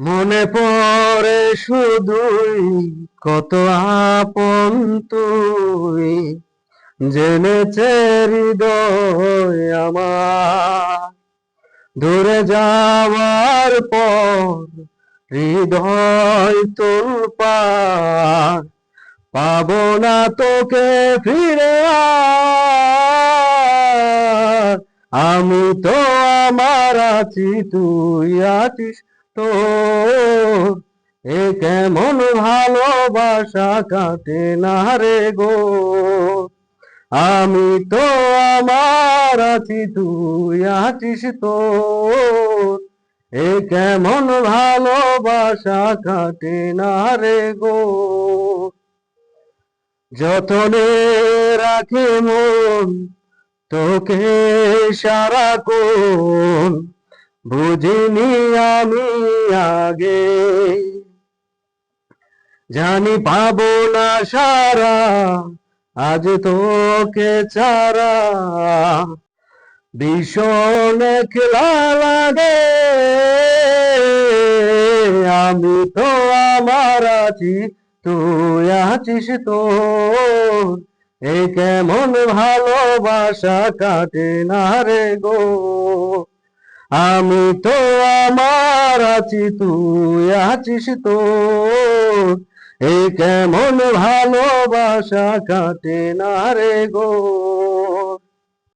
মনে পড়ে শুধুই কত আপন তুই। জেনেছে হৃদয় আমার। দূরে যাওয়ার পর হৃদয় তোর পার। পাবো না তোকে ফিরে আমি তো আমার আছি, তুই আছিস এ কেমন ভালোবাসা কাটে না রে গো। আমি তো আমার আছি, তুই আছিস তোর। এ কেমন ভালোবাসা কাটে না রে গো। যতনে রাখে মন, তোকে সারা কোন বুঝিনি আমি আগে। জানি পাবো না সারা, আজ তোকে চারা ভীষণ খেলা লাগে, আমি তো আমার আছি, তুই আছিস তোর। এ কেমন ভালোবাসা কাটে না রে গো। আমি তো আমার আছি তুই আছিস তো। এ কেমন ভালোবাসা কাটে না রে গো।